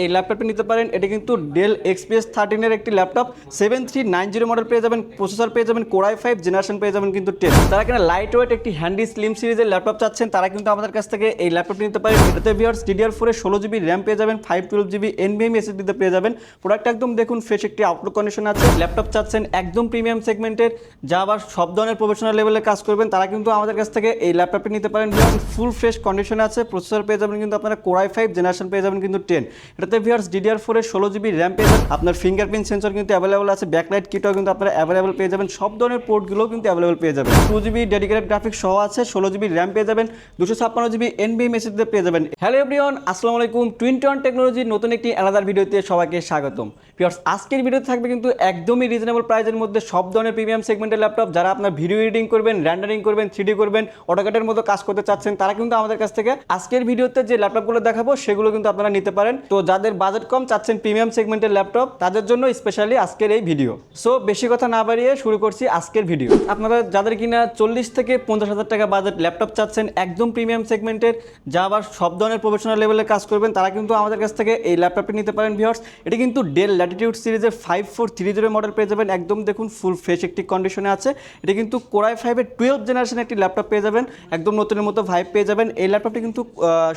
এই ল্যাপটপটি নিতে পারেন। এটি কিন্তু ডেল এক্সপিএস থার্টিনের একটি laptop seven three nine zero model পেয়ে যাবেন প্রসেসর পেয়ে যাবেন কোরাই ফাইভ জেনারেশন পেয়ে যাবেন কিন্তু টেন তারা কিনা লাইট ওয়েট একটি হ্যান্ডি স্লিম সিরিজের ল্যাপটপ চাচ্ছেন, তারা কিন্তু আমাদের কাছ থেকে এই ল্যাপটপটি নিতে পারেন। এটাতে ভিওর্স ডিডিআর ফোরে ষোলো জিবি র্যাম পেয়ে যাবেন ফাইভ টুয়েলভ জিবি এনবিএম এসএসডিতে পেয়ে যাবেন। প্রোডাক্ট একদম দেখুন ফ্রেশ একটি আউটলুক কন্ডিশন আছে। ল্যাপটপ চাচ্ছেন একদম প্রিমিয়াম সেগমেন্টের যা আবার সব ধরনের প্রফেশনাল লেভেলে কাজ করবেন, তারা কিন্তু আমাদের কাছ থেকে এই ল্যাপটপটি নিতে পারেন। ফুল ফ্রেশ কন্ডিশন আছে। প্রসেসর পেয়ে যাবেন কিন্তু আপনারা কোরাই ফাইভ জেনারেশন পেয়ে যাবেন কিন্তু টেন এটাতে ভিওর্স ডিডিআর ফোরের ষোলো জিবি র্যাম পেয়ে যাবেন। আপনার ফিঙ্গারপ্রিন্ট সেন্সর কিন্তু অ্যাভেলেবল আছে ব্যাকলাইট কিটও কিন্তু আপনারা অ্যাভেলেবল পেয়ে যাবেন। সব ধরনের পোর্টগুলোও কিন্তু অ্যাভেলেবল পেয়ে যাবেন। টু জিবি ডেডিকেটেড গ্রাফিক্স সহ আছে, ষোলো জিবি র্যাম পেয়ে যাবেন, দুশো ছাপ্পান্ন জিবি এনবিএম এসিতে পেয়ে যাবেন। হ্যালো এভরিওয়ান আসসালামু আলাইকুম। টুইন্টি ওয়ান টেকনোলজির নতুন একটি আলাদার ভিডিওতে সবাইকে স্বাগতম। পিওর্স আজকের ভিডিওতে থাকবে কিন্তু একদমই রিজনেবল প্রাইসের মধ্যে সব ধরনের প্রিমিয়াম সেগমেন্টের ল্যাপটপ যারা আপনার ভিডিও এডিটিং করবেন র্যান্ডারিং করবেন থ্রিডি করবেন অটোকাটের মতো কাজ করতে চাচ্ছেন, তারা কিন্তু আমাদের কাছ থেকে আজকের ভিডিওতে যে ল্যাপটপগুলো দেখাবো, সেগুলো কিন্তু আপনারা নিতে পারেন। তো যাদের বাজেট কম চাচ্ছেন প্রিমিয়াম সেগমেন্টের ল্যাপটপ, তাদের জন্য স্পেশালি আজকের এই ভিডিও সো বেশি কথা না বাড়িয়ে শুরু করছি আজকের ভিডিও আপনারা যাদের কিনা চল্লিশ থেকে পঞ্চাশ হাজার টাকা বাজেট ল্যাপটপ চাচ্ছেন একদম প্রিমিয়াম সেগমেন্টের, যা আবার সব ধরনের প্রফেশনাল লেভেলে কাজ করবেন, তারা কিন্তু আমাদের কাছ থেকে এই ল্যাপটপটি নিতে পারেন ভিওর্স এটি কিন্তু ডেল ল্যাটিটিউড সিরিজের five four three zero model পেয়ে যাবেন। একদম দেখুন ফুল ফ্রেশ একটি কন্ডিশনে আছে। এটি কিন্তু কোরাই ফাইভের টুয়েলভ জেনারেশন একটি ল্যাপটপ পেয়ে যাবেন। একদম নতুনের মতো ভাইব পেয়ে যাবেন। এই ল্যাপটপটি কিন্তু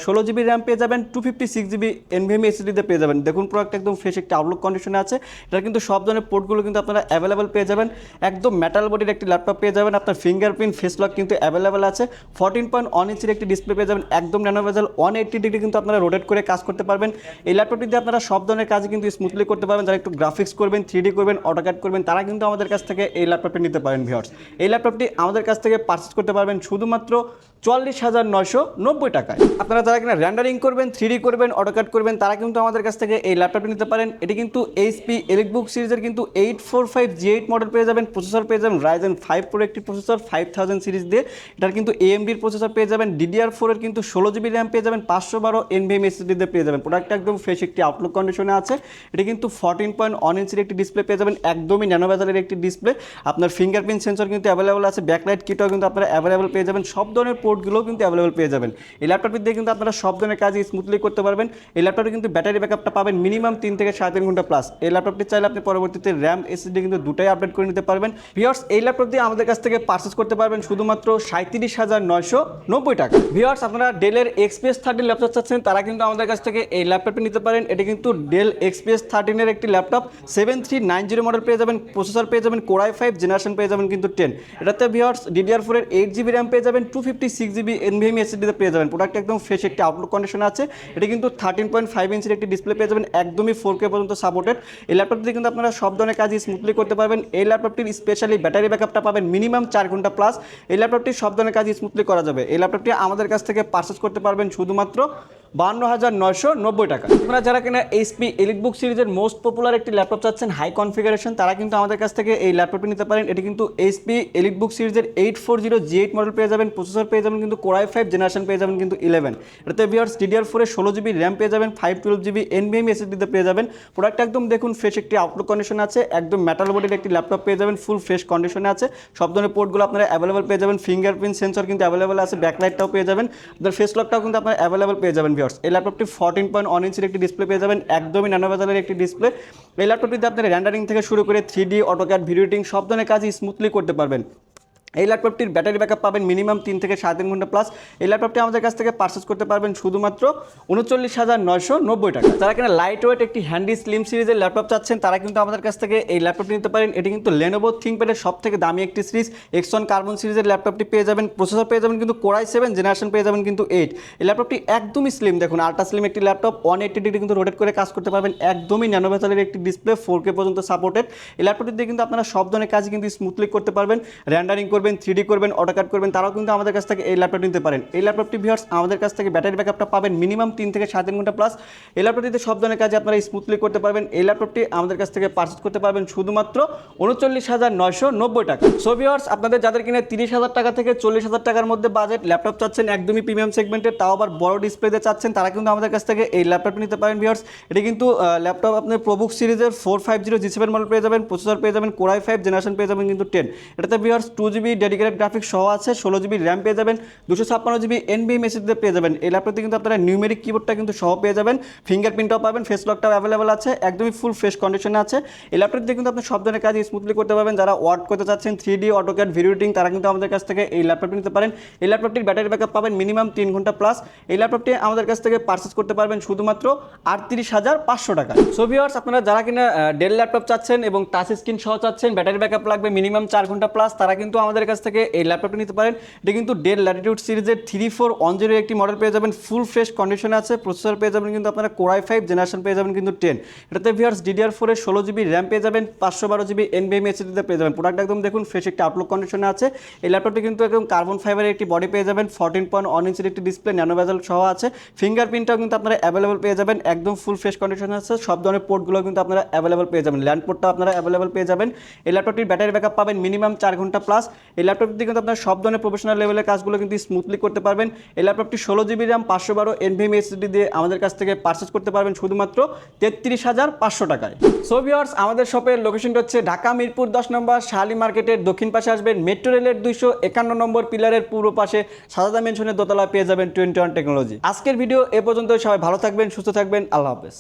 ষোলো জিবি র্যাম পেয়ে যাবেন two fifty six GB NVMe এসিডিতে পেয়ে যাবেন। দেখুন প্রোডাক্ট একদম ফ্রেশ একটি আউটলুক কন্ডিশনে আছে। এটা কিন্তু সব ধরনের পোর্টগুলো কিন্তু আপনারা অ্যাভেলেবেল পেয়ে যাবেন। একদম মেটাল বডির একটি ল্যাপটপ পেয়ে যাবেন। আপনার ফিঙ্গারপ্রিন্ট ফেস লক কিন্তু অ্যাভেলেবেল আছে। ফোরটিন পয়েন্ট ওয়ান ইঞ্চির একটি ডিসপ্লে পেয়ে যাবেন। একদম ন্যানোভেজাল ওয়ান এইট্টি ডিগ্রি কিন্তু আপনারা রোটেট করে কাজ করতে পারবেন। এই ল্যাপটপটি দিয়ে আপনারা সব ধরনের কাজ কিন্তু স্মুথলি করতে পারবেন। যারা একটু গ্রাফিক্স করবেন থ্রি করবেন অটোক্যাট করবেন, তারা কিন্তু আমাদের কাছ থেকে এই ল্যাপটপটি নিতে পারেন ভিওর্স এই ল্যাপটপটি আমাদের কাছ থেকে পারচেস করতে পারবেন শুধুমাত্র চুয়াল্লিশ হাজার নয়শো নব্বই টাকায়। আপনারা যারা কিনা র্যান্ডারিং করবেন থ্রি করবেন অটোকাট করবেন, তারা কিন্তু আমাদের কাছ থেকে এই ল্যাপটপটি নিতে পারেন। এটি কিন্তু এইচপি বুক সিরিজের কিন্তু eight four five G eight model পেয়ে যাবেন প্রসেসর পেয়ে যাবেন রাইজেন ফাইভ প্রো একটি প্রসেসর ফাইভ থাউজেন্ড সিরিজ দিয়ে। এটার কিন্তু এএমডির প্রসেসর পেয়ে যাবেন ডিডিআর ফোরের কিন্তু ষোলো জিবি র্যাম পেয়ে যাবেন, পাঁচশো বারো এনভিএম এসএসডিতে পেয়ে যাবেন। প্রোডাক্টটা একদম ফ্রেশ একটি আউটলুক কন্ডিশনে আছে। এটি কিন্তু ফোরটিন পয়েন্ট ওয়ান ইঞ্চির একটি ডিসপ্লে পেয়ে যাবেন, একদমই ন্যানোভেজালের একটি ডিসপ্লে আপনার ফিঙ্গারপ্রিন্ট সেন্সর কিন্তু অ্যাভেলেবল আছে ব্যাকলাইট কিটও কিন্তু আপনারা অ্যাভেলেবল পেয়ে যাবেন, সব ধরনের পোর্টগুলোও কিন্তু অ্যাভেলেবল পেয়ে যাবেন। এই ল্যাপটপটি দিয়ে কিন্তু আপনারা সব ধরনের কাজ স্মুথলি করতে পারবেন। এই ল্যাপটপে কিন্তু ব্যাকআপটা পাবেন মিনিমাম তিন থেকে সাড়ে তিন ঘণ্টা প্লাস এই ল্যাপটপটি চাইলে আপনি পরবর্তীতে র্যাম এসএসডি কিন্তু দুটাই আপডেট করে নিতে পারবেন। ভিওর্স এই ল্যাপটপ দিয়ে আমাদের কাছ থেকে পারচেস করতে পারবেন শুধুমাত্র সাঁত্রিশ হাজার নয়শো নব্বই টাকা। ভিওর্স আপনারা ডেলের এক্সপিএস থার্টি ল্যাপটপ চাচ্ছেন, তারা কিন্তু আমাদের কাছ থেকে এই ল্যাপটপটি নিতে পারেন। এটি কিন্তু ডেল এক্সপিএস থার্টিনের একটি laptop seven three nine zero model পেয়ে যাবেন প্রসেসর পেয়ে যাবেন কোরাই ফাইভ জেনারেশন পেয়ে যাবেন কিন্তু টেন এটাতে ভিওর্স ডিডিআর ফোরের এইট জিবি র্যাম পেয়ে যাবেন two fifty six GB NVMe এসএসডিতে পেয়ে যাবেন। প্রোডাক্ট একদম ফ্রেশ একটি আউটলুক কন্ডিশন আছে। এটা কিন্তু থার্টিন পয়েন্ট ফাইভ ইঞ্চের একটি ডিসপ্লে পেয়ে যাবেন একদমই ফোর কে পর্যন্ত সাপোর্টেড এই ল্যাপটপ দিয়ে কিন্তু আপনারা সব ধরনের কাজই স্মুথলি করতে পারবেন। এই ল্যাপটপটির স্পেশালি ব্যাটারি ব্যাকআপটা পাবেন মিনিমাম চার ঘণ্টা প্লাস এই ল্যাপটপটি সব ধরনের কাজ স্মুথলি করা যাবে। এই ল্যাপটপটি আমাদের কাছ থেকে পারচেস করতে পারবেন শুধুমাত্র বান্ন হাজার নয়শো নব্বই টাকা। আপনারা যারা কিনা এইচপি এলিটবুক সিরিজের মোস্ট পপুলার একটি ল্যাপটপ চাচ্ছেন হাই কনফিগারেশন তারা কিন্তু আমাদের কাছ থেকে এই ল্যাপটপটি নিতে পারেন। এটি কিন্তু এইচপি এলিটবুক সিরিজের eight four zero G eight model পেয়ে যাবেন প্রসেসর পেয়ে যাবেন, কিন্তু কোরাই ফাইভ জেনারেশন পেয়ে যাবেন, কিন্তু ইলেভেন এটাতে ভিওর্স ডিডিআর ফোরে ষোলো জিবি র্যাম পেয়ে যাবেন ফাইভ টুয়েলভ জিবি এনবিএম এসএসডিতে পেয়ে যাবেন। প্রোডাক্ট একদম দেখুন ফ্রেশ একটি আউটলুক কন্ডিশন আছে, একদম মেটাল বডির একটি ল্যাপটপ পেয়ে যাবেন ফুল ফ্রেশ কন্ডিশনে আছে। সব ধরনের পোর্টগুলো আপনারা অ্যাভেলেবল পেয়ে যাবেন ফিঙ্গারপ্রিন্ট সেন্সর কিন্তু অ্যাভেলেবল আছে ব্যাকলাইটটাও পেয়ে যাবেন। আপনার ফেস লকটাও কিন্তু আপনারা অ্যাভেলেবল পেয়ে যাবেন ভিওর্স এই ল্যাপটপটি ফোরটিন পয়েন্ট ওয়ান ইঞ্চের একটি ডিসপ্লে পেয়ে যাবেন, একদমই ন্যানোভেজালের একটি ডিসপ্লে এই ল্যাপটপটিতে আপনি র্যান্ডারিং থেকে শুরু করে থ্রি ডি অটোক্যাট ভিডিও সব ধরনের কাজই স্মুথলি করতে পারবেন। এই ল্যাপটপটির ব্যাটারি ব্যাকআপ পাবেন মিনিমাম তিন থেকে সাড়ে তিন ঘণ্টা প্লাস এই ল্যাপটপটি আমাদের কাছ থেকে পারচেস করতে পারবেন শুধুমাত্র উনচল্লিশ হাজার নয়শো নব্বই টাকা। যারা কিনা লাইট ওয়েট একটি হ্যান্ডি স্লিম সিরিজের ল্যাপটপ চাচ্ছেন, তারা কিন্তু আমাদের কাছ থেকে এই ল্যাপটপটি নিতে পারেন। এটি কিন্তু লেনোভো থিঙ্কপ্যাডের সব থেকে দামি একটি সিরিজ এক্সন কার্বন সিরিজের ল্যাপটপটি পেয়ে যাবেন। প্রসেসর পেয়ে যাবেন কিন্তু কোরাই সেভেন জেনারেশন পেয়ে যাবেন কিন্তু এইট এই ল্যাপটপটি একদমই স্লিম দেখুন আল্ট্রা স্লিম একটি ল্যাপটপ ওয়ান এইটি ডিগ্রি কিন্তু রোটেট করে কাজ করতে পারবেন। একদমই ন্যানোভেসালের একটি ডিসপ্লে ফোর কে পর্যন্ত সাপোর্টেড এই ল্যাপটপটি দিয়ে কিন্তু আপনারা সব ধরনের কাজ কিন্তু স্মুথলি করতে পারবেন। র্যান্ডারিং করবেন থ্রি করবেন অটোকাট করবেন, তারাও কিন্তু আমাদের কাছ থেকে এই ল্যাপটপ নিতে পারেন। এই ল্যাপটপটি ভিউয়ার্স আমাদের কাছ থেকে ব্যাটারি ব্যাকআপটা পাবেন মিনিমাম তিন থেকে সাড়ে তিন ঘণ্টা প্লাস এই ল্যাপটপটিতে সব ধরনের কাজে আপনারা স্মুথলি করতে পারবেন। এই ল্যাপটপটি আমাদের কাছ থেকে পারচেস করতে পারবেন শুধুমাত্র উনচল্লিশ হাজার নয়শো নব্বই টাকা। সো ভিউয়ার্স আপনাদের যাদের কিনে তিরিশ হাজার টাকা থেকে চল্লিশ হাজার টাকার মধ্যে বাজেট ল্যাপটপ চাচ্ছেন, একদমই প্রিমিয়াম সেগমেন্টের তাও আবার বড় ডিসপ্লেতে চাচ্ছেন, তারা কিন্তু আমাদের কাছ থেকে এই ল্যাপটপটি নিতে পারেন ভিউয়ার্স এটি কিন্তু ল্যাপটপ আপনার প্রবুক সিরিজের four five zero G seven model পেয়ে যাবেন প্রসেসর পেয়ে যাবেন কোরাই ফাইভ জেনারেশন পেয়ে যাবেন কিন্তু টেন এটাতে viewers two GB dedicated graphics সহ আছে, ষোলো জিবি র্যাম পেয়ে যাবেন, দুশো ছাপ্পান্ন জিবি এনবি মেসেজে পেয়ে যাবেন। এই ল্যাপটপটি কিন্তু আপনারা নিউমেরিক কিবোর্ডটা কিন্তু সহ পেয়ে যাবেন। ফিঙ্গারপ্রিন্টটাও পাবেন ফেস লকটাও অ্যাভেলেবল আছে, একদমই ফুল ফ্রেশ কন্ডিশনে আছে। এই ল্যাপটপটি কিন্তু আপনি সব ধরনের কাজ স্মুথলি করতে পারবেন। যারা ওয়ার্ক করতে চাচ্ছেন three D AutoCAD video editing তারা কিন্তু আমাদের কাছ থেকে এই ল্যাপটপটি নিতে পারেন। এই ল্যাপটপটির ব্যাটারি ব্যাকআপ পাবেন মিনিমাম তিন ঘণ্টা প্লাস এই ল্যাপটপটি আমাদের কাছ থেকে পারচেস করতে পারবেন শুধুমাত্র আটত্রিশ হাজার পাঁচশো টাকা। সো ভিউয়ার্স আপনারা যারা কিনা ডেল ল্যাপটপ চাচ্ছেন এবং টাচ স্ক্রিন সহ চাচ্ছেন, ব্যাটারি ব্যাকআপ লাগবে মিনিমাম চার ঘণ্টা প্লাস তারা কিন্তু আমাদের কাছ থেকে এই ল্যাপটপটি নিতে পারেন। এটা কিন্তু ডেল ল্যাটিটিউড সিরিজের থ্রি ফোর ওয়ান জিরো একটি মডেল পেয়ে যাবেন। ফুল ফ্রেশ কন্ডিশনে আছে প্রসেসর পেয়ে যাবেন কিন্তু আপনারা কোরাই ফাইভ জেনারেশন পেয়ে যাবেন কিন্তু টেন এটাতে ভিউয়ার্স ডিডিআর ফোরের ষোলো জিবি র্যাম পেয়ে যাবেন, পাঁচশো বারো জিবি এন এনবিএম এসিডিতে পেয়ে যাবেন। প্রোডাক্ট একদম দেখুন ফ্রেশ একটি আপলোড কন্ডিশনে আছে। এই ল্যাপটপটি কিন্তু একদম কার্বন ফাইবারের একটি বডি পেয়ে যাবেন ফোরটিন পয়েন্ট ওয়ান ইঞ্চের একটি ডিসপ্লে ন্যানো বেজাল সহ আছে। ফিঙ্গারপ্রিন্টটাও কিন্তু আপনারা অ্যাভেলেবল পেয়ে যাবেন, একদম ফুল ফ্রেশ কন্ডিশনে আছে। সব ধরনের পোর্টগুলো কিন্তু আপনারা অ্যাভেলেবল পেয়ে যাবেন। ল্যান্ড পোর্টটা আপনারা অ্যাভেলেবল পেয়ে যাবেন। এই ল্যাপটপটির ব্যাটারি ব্যাকআপ পাবেন মিনিমাম চার ঘণ্টা প্লাস এই ল্যাপটপটি কিন্তু আপনার সব ধরনের প্রফেশনাল লেভেলের কাজগুলো কিন্তু স্মুথলি করতে পারবেন। এই ল্যাপটপটি ষোলো জিবি র্যাম পাঁচশো বারো এনভিএম এসডি দিয়ে আমাদের কাছ থেকে পারচেস করতে পারবেন শুধুমাত্র তেত্রিশ হাজার পাঁচশো টাকায়। সো ভিওর্স আমাদের শপের লোকেশনটা হচ্ছে ঢাকা মিরপুর দশ নম্বর শাহালি মার্কেটের দক্ষিণ পাশে আসবেন। মেট্রো রেলের দুইশো একান্ন নম্বর পিলারের পূর্ব পাশে সাদাদা মেনশনের দোতলা পেয়ে যাবেন টোয়েন্টি ওয়ান টেকনোলজি আজকের ভিডিও এ পর্যন্ত সবাই ভালো থাকবেন, সুস্থ থাকবেন, আল্লাহ হাফেজ।